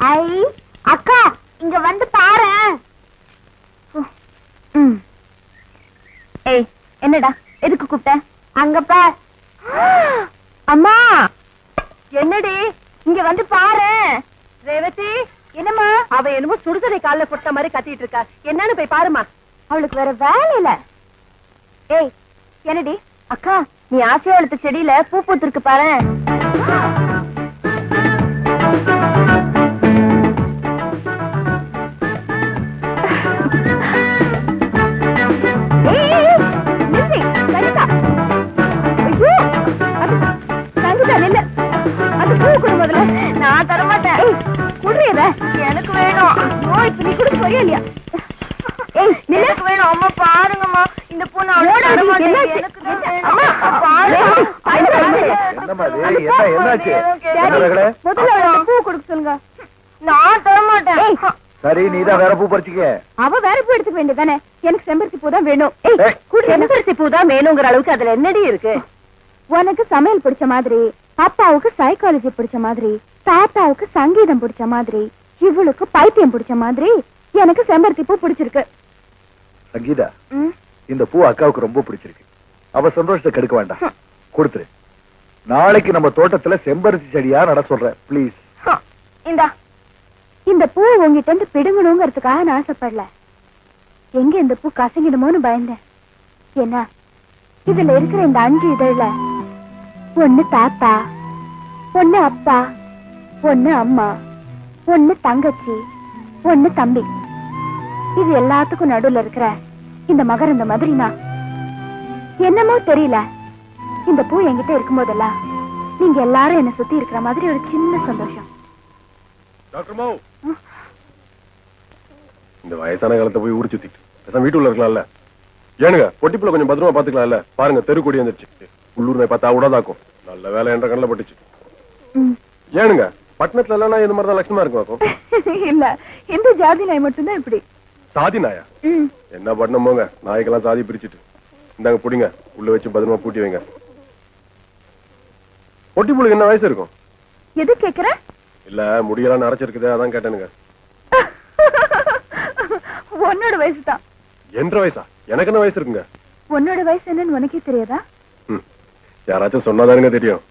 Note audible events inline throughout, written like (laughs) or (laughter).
ஐ அக்கா இங்க வந்து பாரு. ஏய் என்னடா எதுக்கு கூப்பிட்ட? அங்க பார். அம்மா என்னடி இங்க வந்து பாரு. ரேவதி என்னம்மா? அவ என்னமோ சுடுதலை கால்ல போட்ட மாதிரி கத்திட்டு இருக்கா. என்னன்னு போய் பாருமா அவளுக்கு வேற வேலை இல்ல. ஏய் என்னடி அக்கா நீ ஆசையா வளர்த்த செடியில பூ பூத்திருக்கு பாரு. போறியா இல்லையா? ஏய் எனக்கு வேணும். அம்மா பாருங்கம்மா. இந்த பூ நான் தர மாட்டேன் எனக்கு தான் வேணும். அம்மா பாருங்க என்னம்மா இது? என்ன- என்னாச்சு? என்ன ரகடை? முதல்ல அவளுக்கு பூ கொடுக்க சொல்லுங்க. நான் தர மாட்டேன். சரி நீதான் வேற பூ பறிச்சுக்க. அவ வேற பூ எடுத்துக்க வேண்டியதானே எனக்கு செம்பருத்தி பூ தான் வேணும். செம்பருத்தி பூ தான் வேணுங்கிற அளவுக்கு அதுல என்னடி இருக்கு? உனக்கு சமையல் பிடிச்ச மாதிரி அப்பாவுக்கு சைக்காலஜி பிடிச்ச மாதிரி தாத்தாவுக்கு சங்கீதம் பிடிச்ச மாதிரி இவளுக்கு பைத்தியம் பிடிச்ச மாதிரி எனக்கு செம்பருத்தி பூ பிடிச்சிருக்கு. சங்கீதா. இந்த பூ அக்காவுக்கு ரொம்ப பிடிச்சிருக்கு. அவ சந்தோஷத்தை கெடுக்க வேண்டாம். கொடுத்துரு. நாளைக்கு நம்ம தோட்டத்துல செம்பருத்தி செடியா நட சொல்றேன் ப்ளீஸ் இந்தா. இந்த பூ உங்ககிட்ட இருந்து பிடுங்கணுங்கிறதுக்காக நான் ஆசைப்படல. எங்க இந்த பூ கசங்கிடுமோன்னு பயந்தேன். என்ன? இதுல இருக்கிற இந்த அஞ்சு இதழ்ல ஒண்ணு தாத்தா ஒண்ணு அப்பா ஒண்ணு அம்மா ஒண்ணு தங்கச்சி ஒண்ணு தம்பி. இது எல்லாத்துக்கும் நடுவுல இருக்கிற இந்த மகரந்த மாதிரி நான் என்னமோ தெரியல. இந்த பூ என்கிட்ட இருக்கும்போதெல்லாம் நீங்க எல்லாரும் என்ன சுத்தி இருக்கிற மாதிரி ஒரு சின்ன சந்தோஷம். இந்த வயசான காலத்தை போய் ஊர் சுத்திட்டு. வீட்டுல இருக்கலாம்ல. ஏனுங்க பொட்டிப்புல கொஞ்சம் பத்திரமா பாத்துக்கலாம்ல பாருங்க தெரு கொடி வந்துருச்சு. உள்ளூர் நாய் பார்த்தா உடாதாக்கும். நல்ல வேலை என்ற கண்ணில் பட்டுச்சு. ஏனுங்க பட்டணத்துல எல்லாம் இந்த மாதிரி தான் லட்சணமா இருக்கும் (laughs) இல்ல இந்த ஜாதி நாய் மட்டும்தான் இப்படி. சாதி நாயா. என்ன பட்டணம் போங்க? நாய்க்கெல்லாம் சாதி பிரிச்சுட்டு. இந்தாங்க புடிங்க. உள்ள வச்சு பத்திரமா பூட்டி வைங்க. பொட்டிப்புளுக்கு என்ன வயசு இருக்கும்? எது கேக்குற? இல்ல முடியெல்லாம் நரைச்சிருக்குது அதான் கேட்டேனுங்க. (laughs) உன்னோட வயசு தான் என்ற வயசா? எனக்கு என்ன வயசு இருக்குங்க? உன்னோட வயசு என்னன்னு உனக்கே தெரியாதா. யாராச்சும் சொன்னாதானுங்க தெரியும்.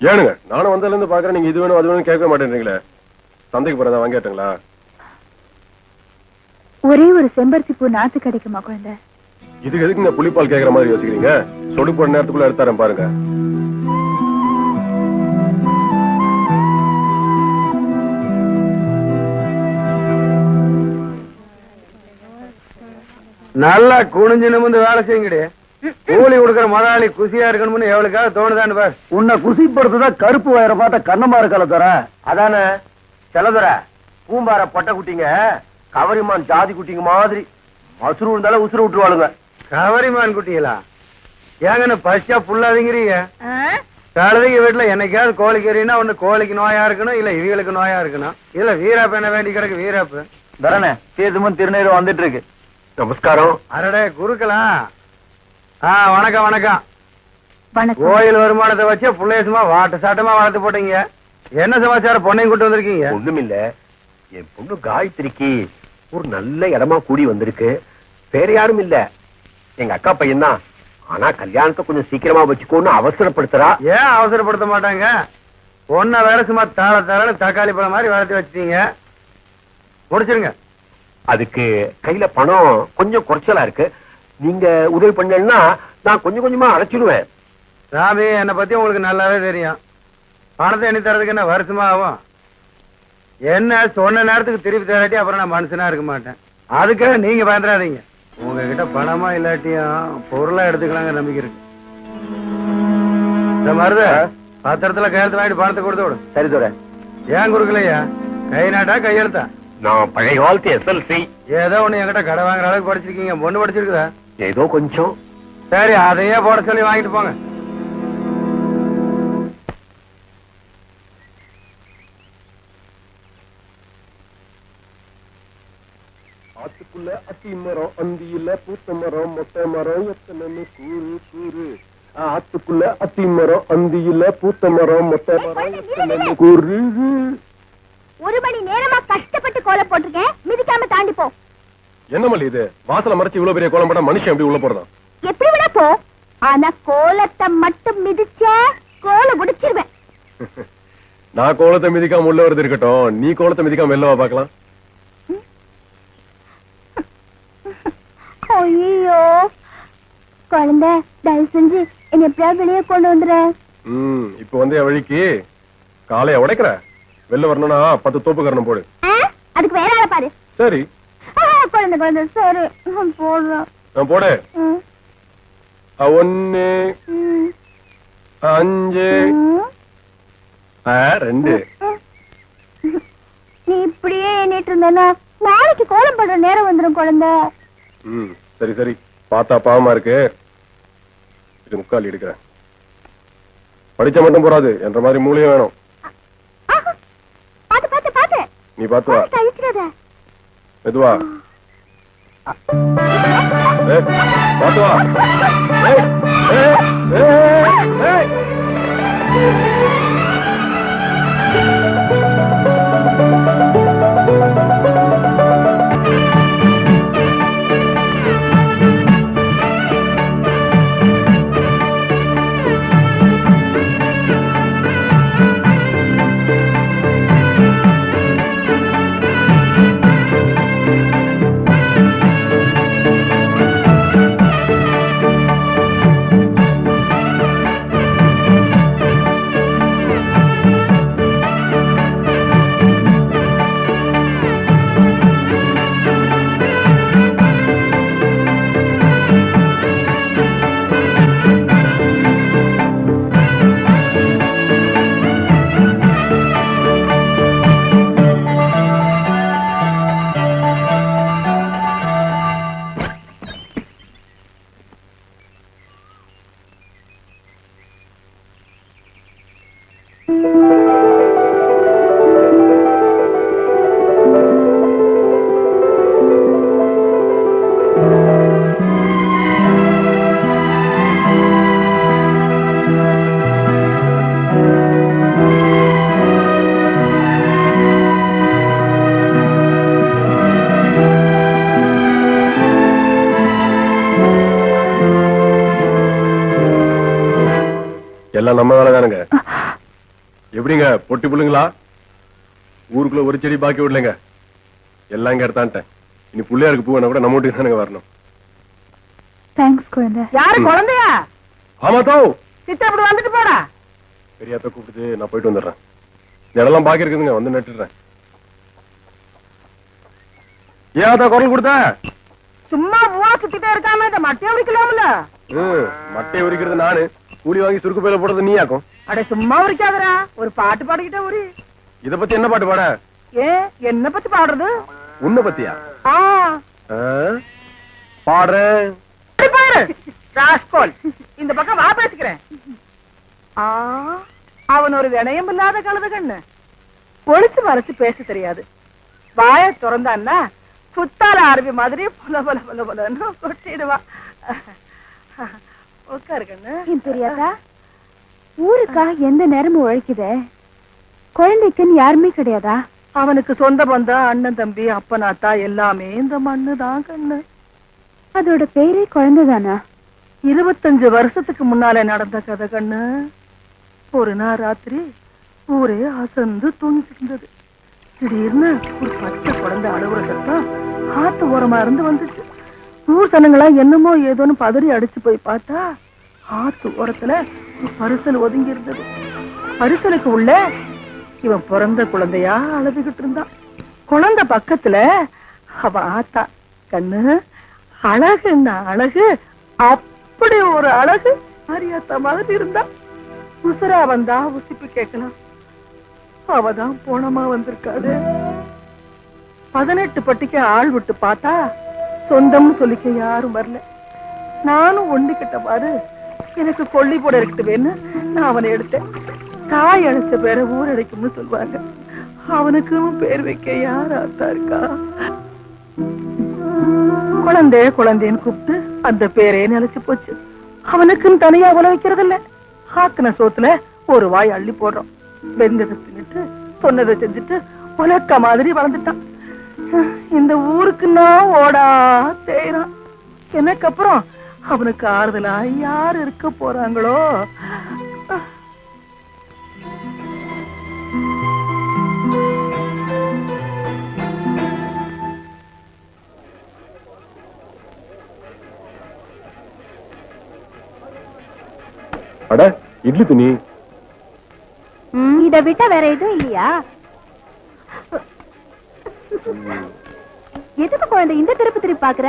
ஏனுங்க நானும் வந்ததுல இருந்து பாக்குறேன் நீங்க இது வேணும் அது வேணும் கேட்க மாட்டேன்றீங்களே. சந்தைக்கு போறதா வாங்கிட்டீங்களா ஒரே ஒரு செம்பருத்தி பூ நாத்து கிடைக்குமா குழந்தை? இதுக்கு எதுக்குங்க புளிப்பால் கேக்குற மாதிரி யோசிக்கிறீங்க? சொடு போட நேரத்துக்குள்ள எடுத்தாரன் பாருங்க. நல்லா குனிஞ்சு நிமிந்து வேலை செய்யுங்கடி. கூலி கொடுக்கற முதலாளி குசியா இருக்கணும்னு எவ்வளவுக்காக தோணுதான்னு பார். உன்னை குசிப்படுத்துதான் கருப்பு வயரை பார்த்த கண்ணமா இருக்கல தர அதானே? செலதுர பூம்பார பட்டை குட்டிங்க. கவரிமான் ஜாதி குட்டிங்க மாதிரி மசுரு இருந்தாலும் உசுறு விட்டுருவாளுங்க. கவரிமான் குட்டிங்களா ஏங்கன்னு பசியா புல்லாதீங்கிறீங்க கழுதைங்க வீட்டுல என்னைக்காவது கோழி கறினா ஒண்ணு கோழிக்கு நோயா இருக்கணும் இல்ல இவங்களுக்கு நோயா இருக்கணும். இல்ல வீராப்பு என்ன வேண்டி கிடக்கு வீராப்பு? தரனே தீர்த்தமும் திருநீரும் வந்துட்டு இருக்கு நமஸ்காரம். அரடே குறுக்கலாம் ஆ வணக்கம் வணக்கம். வணக்கம். கோயில் வருமானத்தை வச்சு புள்ளையசுமா வாட்டு சாட்டமா வளர்த்து போட்டீங்க. என்ன சமாச்சாரம் பொண்ணையும் கூட்டு வந்திருக்கீங்க? ஒண்ணுமில்ல. என் பொண்ணு காயத்ரிக்கு. ஒரு நல்ல இடமா கூடி வந்திருக்கு. வேற யாரும் இல்ல. எங்க அக்கா பையன் தான் ஆனா கல்யாணத்தை கொஞ்சம் சீக்கிரமா வச்சுக்கோன்னு அவசரப்படுத்துறா. ஏன் அவசரப்படுத்த மாட்டாங்க? பொண்ணை வேற சும்மா தாள தாள தக்காளி பழம் மாதிரி வளர்த்து வச்சிட்டீங்க. முடிச்சிருங்க. அதுக்கு கையில பணம் கொஞ்சம் குறைச்சலா இருக்கு. நீங்க உதவி பண்ணலன்னா நான் கொஞ்சம் கொஞ்சமா அழைச்சிடுவேன் சாமி என்னை பத்தி உங்களுக்கு நல்லாவே தெரியும். பணத்தை எண்ணி தரதுக்கு என்ன வருஷமா ஆகும் என்ன சொன்ன நேரத்துக்கு திருப்பி தராட்டி அப்புறம் நான் மனுஷனா இருக்க மாட்டேன். அதுக்காக நீங்க பயந்துடாதீங்க. உங்ககிட்ட பணமா இல்லாட்டியும் பொருளா எடுத்துக்கலாங்க நம்பிக்கை இருக்கு. இந்த மருத பத்திரத்துல கையெழுத்து வாங்கிட்டு பணத்தை கொடுத்து விடு. சரி துரை ஏன் கொடுக்கலையா கை நாட்டா கையெழுத்தா நான் பழைய காலத்து எஸ்எல்சி ஏதோ ஒண்ணு என்கிட்ட கடை வாங்குற அளவுக்கு படிச்சிருக்கீங்க. பொண்ணு படிச்சிருக்குதா? ஏதோ கொஞ்சம். சரி அதையே போட சொல்லி வாங்கிட்டு போங்க. ஆத்துக்குள்ள அத்தி மரம் அந்தியில பூத்த மரம் மொட்டை மரம் எத்தனைன்னு கூறு கூறு. ஆத்துக்குள்ள அத்தி மரம் அந்தியில பூத்த மரம் மொட்டை மரம் எத்தனைன்னு கூறு. ஒரு மணி நேரமா கஷ்டப்பட்டு கோலம் போட்டிருக்கேன். மிதிக்காம தாண்டி போ. என்ன மல்லி இது? வாசல மறைச்சு இவ்வளவு பெரிய கோலம் போட்டா மனுஷன் எப்படி உள்ள போறதான் எப்படி விட போ? ஆனா கோலத்தை மட்டும் மிதிச்ச கோலம் முடிச்சிருவேன். (laughs) நான் கோலத்தை மிதிக்காம உள்ள வருது இருக்கட்டும். நீ கோலத்தை மிதிக்காம வெளில வா பார்க்கலாம். ஐயோ. குழந்தை தயவு செஞ்சு என்னை எப்படியாவது வெளியே கொண்டு வந்துடுற ம் இப்ப வந்து வழிக்கு. காலைய உடைக்கிற. வெளில வரணும்னா பத்து தோப்பு கரணம் போடு? அதுக்கு வேற ஆளை பாரு. சரி. குழந்தை குழந்தை சரி. நான் போடு. ம், அஞ்சு. ரெண்டு. நீ இப்படியே எண்ணிட்டு இருந்தேன்னா நாளைக்கு கோலம் போடுற நேரம் வந்துடும் குழந்தை. சரி சரி. பார்த்தா பாவமா இருக்கு. இது முக்கால் எடுக்கிறேன். படிச்சா மட்டும் போறாது. என்ற மாதிரி மூலியம் வேணும். பாத்து பாத்து பாத்து. நீ பார்த்து வா. மெதுவா. வா. ஏய், ஏய், எல்லாம் நம்ம வேலை தானுங்க. எப்படிங்க பொட்டி புள்ளுங்களா ஊருக்குள்ள ஒரு செடி பாக்கி விடலைங்க. எல்லாம் இங்க எடுத்தான்ட்டேன் இனி புள்ளையாருக்கு பூ கூட நம்ம வீட்டுக்கு தானுங்க வரணும். தேங்க்ஸ் குழந்தை. யாரு குழந்தையா? ஆமா தோ. சித்த அப்படி வந்துட்டு போடா. பெரியாத்த கூப்பிட்டு நான் போயிட்டு வந்துடுறேன். இடம்லாம் பாக்கி இருக்குதுங்க வந்து நட்டுடுறேன். ஏன் குரல் கொடுத்த? சும்மா பூவா சுத்திட்டே இருக்காம இந்த மட்டையை உரிக்கலாம்ல. மட்டையை உரிக்கிறது நானு. கூலி வாங்கி பையில போடுறது நீ ஆக்கும் அட சும்மா உரிக்காதடா. ஒரு பாட்டு பாடிக்கிட்டே உரி இத பத்தி என்ன பாட்டு பாட? ஏ என்ன பத்தி பாடுறது? உன்னை பத்தியா? ஆ. ஆ? பாடுறேன். இப்படி பாரு ராஸ்கோல் இந்த பக்கம் வா பேசிக்கிறேன். அவன் ஒரு வினயம் இல்லாத கழுத கண்ணு. ஒளிச்சு மறைச்சு பேச தெரியாது. வாய திறந்தான்னா புத்தால அருவி மாதிரி பொல பொல பொல பொலன்னு கொட்டிடுவா. உட்காரு கண்ணு என் பெரியாக்கா? ஊருக்காக எந்த நேரமும் உழைக்குதே? குழந்தைக்குன்னு யாருமே கிடையாதா? அவனுக்கு சொந்த பந்தம் அண்ணன் தம்பி அப்பனாத்தா எல்லாமே இந்த மண்ணு தான் கண்ணு அதோட பேரே குழந்தைதானா இருபத்தஞ்சு வருஷத்துக்கு முன்னால நடந்த கதை கண்ணு. ஒரு நாள் ராத்திரி ஊரே அசந்து தூங்கிட்டு இருந்தது திடீர்னு ஒரு பச்சை குழந்தை அழுகுற சத்தம் ஆத்து ஓரமா இருந்து வந்துச்சு. ஊர் சனங்களா என்னமோ ஏதோன்னு பதறி அடிச்சு போய் பார்த்தா ஆத்து ஓரத்துல பரிசல் ஒதுங்கி இருந்தது பரிசலுக்கு உள்ள இவன் பிறந்த குழந்தையா அழுதுகிட்டு இருந்தான். குழந்தை பக்கத்துல அவ ஆத்தா. கண்ணு அழகுன்னா அழகு? அப்படி ஒரு அழகு மாரியாத்தா மாதிரி இருந்தா உசுரா வந்தா உசிப்பு கேட்கலாம். அவதான் போனமா வந்திருக்காது பதினெட்டு பட்டிக்கு ஆள் விட்டு பார்த்தா சொந்தம்னு சொல்லிக்க யாரும் வரல. நானும் ஒண்டிக்கிட்ட பாரு எனக்கு கொல்லி போட இருக்கட்டுவேன்னு நான் அவனை எடுத்தேன். தாய் அழைச்ச பேரை ஊரடைக்கும்னு சொல்லுவாங்க. அவனுக்கும் பேர் வைக்க யார் ஆத்தா இருக்கா? குழந்தைய குழந்தைன்னு கூப்பிட்டு அந்த பேரே நிலைச்சு போச்சு. அவனுக்குன்னு தனியா உல வைக்கிறது இல்ல. ஆக்குன சோத்துல ஒரு வாய் அள்ளி போடுறோம். வெந்ததை தின்னுட்டு சொன்னதை செஞ்சுட்டு உலக்க மாதிரி வளர்ந்துட்டான். இந்த ஊருக்கு நான் ஓடா தேய்றான் எனக்கு அப்புறம் அவனுக்கு ஆறுதலா யார் இருக்க போறாங்களோ? அட இட்லி துணி. இத விட்டா வேற எதுவும் இல்லையா? எதுக்கு குழந்தை இந்த திருப்பி திருப்பி பாக்குற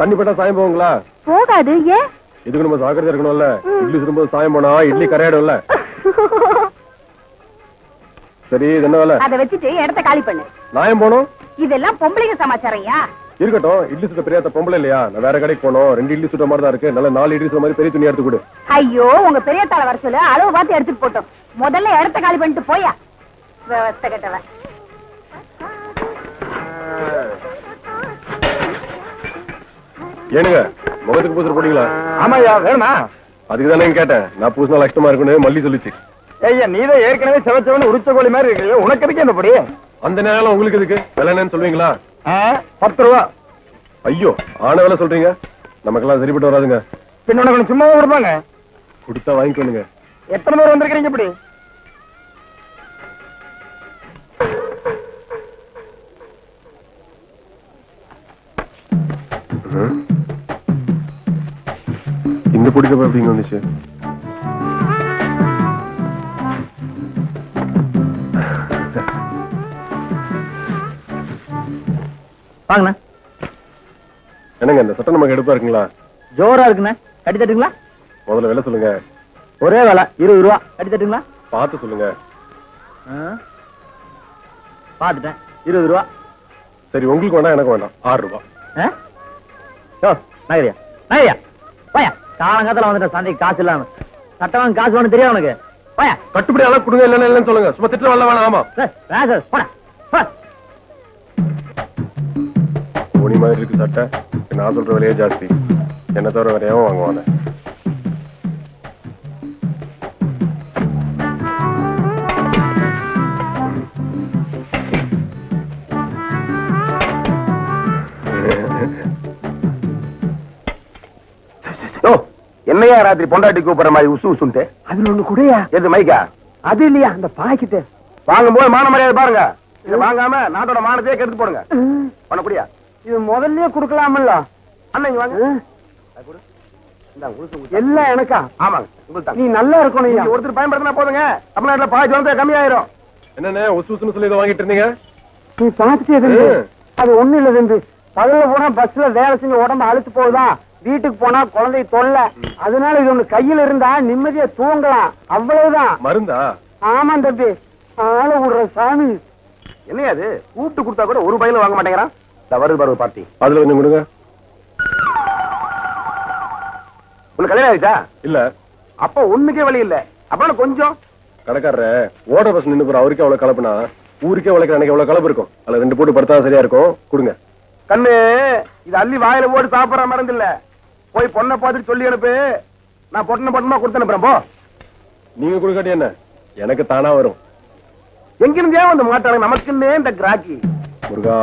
தண்ணி பட்டா சாயம் போகுங்களா? போகாது ஏன் இதுக்கு நம்ம ஜாக்கிரதையா இருக்கணும்ல. இட்லி சுடும்போது சாயம் போனா இட்லி கரையாடும்ல. சரி இது என்ன வேலை? அத வச்சுட்டு இடத்த காலி பண்ணு. நாயம் போனோம் இதெல்லாம் பொம்பளைங்க சமாச்சாரையா இருக்கட்டும். இட்லி சுட்ட பெரியாத்த பொம்பளை இல்லையா? நான் வேற கடைக்கு போனோம் ரெண்டு இட்லி சுட்ட மாதிரி தான் இருக்கு. நல்ல நாலு இட்லி சுட்ட மாதிரி பெரிய துணி எடுத்து கொடு. ஐயோ உங்க பெரிய தலை வர சொல்லு. அளவு பார்த்து எடுத்துட்டு போட்டோம். முதல்ல இடத்த காலி பண்ணிட்டு போயா. விவஸ்தை கெட்டவன். ஏனுங்க முகத்துக்கு பூசர் போட்டீங்களா ஆமாயா வேணுமா? அதுக்கு தானே கேட்டேன். நான் பூசினா கஷ்டமா இருக்குன்னு மல்லி சொல்லிச்சு. ஐயா நீதான் ஏற்கனவே செவச்சவன உரிச்ச கோழி மாதிரி இருக்கு உனக்கு எதுக்கு என்ன படி? அந்த நேரம் உங்களுக்கு எதுக்கு? விலை என்னன்னு சொல்லுவீங்களா? பத்து ரூபா. ஐயோ ஆன வேலை சொல்றீங்க? நமக்கெல்லாம் சரிப்பட்டு வராதுங்க. பின்ன உனக்கு சும்மா கொடுப்பாங்க. கொடுத்தா வாங்கிக்கோங்க எத்தனை பேர் வந்திருக்கிறீங்க இப்படி? பிடிச்சப்ப எப்படிங்க வந்துச்சு. வாங்கண்ணா. என்னங்க இந்த சட்டம் நமக்கு எடுப்பா இருக்குங்களா? ஜோரா இருக்குண்ணே. கட்டி தட்டுங்களா? முதல்ல விலை சொல்லுங்க. ஒரே வேலை இருபது ரூபா. கட்டி தட்டுங்களா? பார்த்து சொல்லுங்க. பாத்துட்டேன் இருபது ரூபா. சரி உங்களுக்கு வேண்டாம் எனக்கு வேண்டாம் ஆறு ரூபாய் யோ நகரியா? நகரியா? போயா காலங்காலத்துல வந்துட்ட சந்தைக்கு காசு இல்லாம. சட்டவாங்க காசு வேணும் தெரியும் உனக்கு. போயா. கட்டுப்படி அளவு கொடுங்க இல்லைன்னா இல்லைன்னு சொல்லுங்க. சும்மா திட்டம் வரல வேணாம் ஆமா. சார் போடா. மாதிரி இருக்கு சட்டை. நான் சொல்ற விலையே ஜாஸ்தி. என்ன தவிர வேற எவன் வாங்குவானே? ராத்திரி பொண்டாட்டி கூப்பிடுற மாதிரி உசு உசுன்ட்டு. அதுல ஒண்ணு கூடயா? எது மைக்கா? அது இல்லையா? அந்த பாக்கிட்டு வாங்கும் போது மான மரியாதை பாருங்க. இத வாங்காம நாட்டோட மானத்தையே கெடுத்து போடுங்க. பண்ணக்கூடியா இது முதல்லயே குடுக்கலாமல்ல? அண்ணன் இங்க வாங்க. எல்லாம் எனக்கா? ஆமாங்க நீ நல்லா இருக்கணும் ஒருத்தர் பயன்படுத்தினா போதுங்க. தமிழ்நாட்டுல வந்து கம்மியாயிரும். என்னண்ணே உசு உசுன்னு சொல்லி இதை வாங்கிட்டு இருந்தீங்க? நீ பாத்துட்டே. அது ஒண்ணு இல்ல பகல்ல போனா பஸ்ல வேலை செஞ்சு உடம்பு அழுத்து போகுதான் வீட்டுக்கு போனா குழந்தை தொல்லை. அதனால இது ஒண்ணு கையில இருந்தா நிம்மதியா தூங்கலாம். அவ்வளவுதான். மருந்தா? ஆமா தம்பி. ஆள விடுற சாமி. என்னையா அது? கூப்பிட்டு கொடுத்தா கூட ஒரு பையில வாங்க மாட்டேங்கிறான். வருது பருவ பார்ட்டி அதுல கொஞ்சம் கொடுங்க. உனக்கு கல்யாணம் ஆயிடுச்சா? இல்ல. அப்ப ஒண்ணுக்கே வழி இல்ல. அப்ப கொஞ்சம். கடைக்காரரு ஓட பஸ் நின்னு போற அவருக்கே அவ்வளவு கலப்புனா ஊருக்கே உழைக்கிற அன்னைக்கு எவ்வளவு கலப்பு இருக்கும்? அதுல ரெண்டு போட்டு படுத்தா சரியா இருக்கும்? கொடுங்க. கண்ணு இது அள்ளி வாயில போட்டு சாப்பிடுற மருந்து இல்ல. போய் பொண்ணை பார்த்துட்டு சொல்லி அனுப்பு. நான் பொண்ணை பொண்ணமா கொடுத்து அனுப்புறேன் போ. நீங்க கொடுக்காட்டி என்ன? எனக்கு தானா வரும். எங்கிருந்தே வந்து மாட்டாங்க நமக்குன்னே இந்த கிராக்கி. முருகா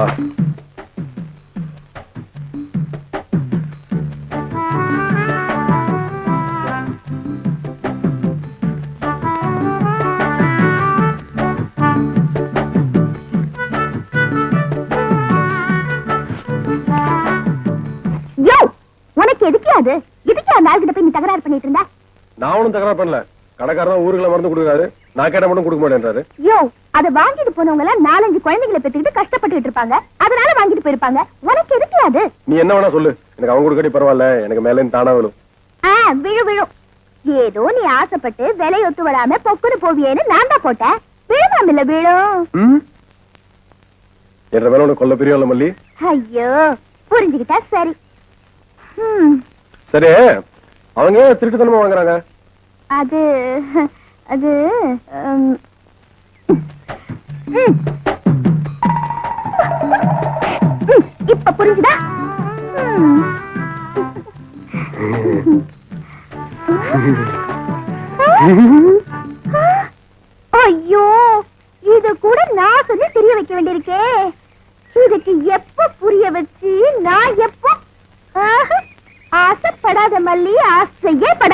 தகராறு பண்ணல. கடைக்காரன் ஊருக்குள்ள மருந்து கொடுக்குறாரு. நான் கேட்ட மட்டும் கொடுக்க மாட்டேன்றாரு. யோ அத வாங்கிட்டு போனவங்க எல்லாம் நாலஞ்சு குழந்தைகளை பெற்றுக்கிட்டு கஷ்டப்பட்டுட்டு இருப்பாங்க. அதனால வாங்கிட்டு போயிருப்பாங்க. உனக்கு எதுக்கு அது? நீ என்ன வேணா சொல்லு. எனக்கு அவங்க கொடுக்காட்டி பரவாயில்ல. எனக்கு மேல தானா விழும். ஆ விழு விழும் ஏதோ நீ ஆசைப்பட்டு விலை ஒத்து விடாம பொக்குன்னு போவியேன்னு நான் தான் போட்டேன். விழுமாம் இல்ல விழும் என்ற மேல உனக்கு கொல்ல பிரியம் மல்லி? ஐயோ புரிஞ்சுக்கிட்டா சரி. சரி. அவங்க திருட்டுத்தனமா வாங்குறாங்க? அது அது உம், இப்ப புரிஞ்சுதா? ஐயோ இது கூட நான் சொல்லி தெரிய வைக்க வேண்டியிருக்கே. இதுக்கு எப்ப புரிய வச்சு நான் எப்போ ஆசைப்படாத மல்லி ஆசையே பட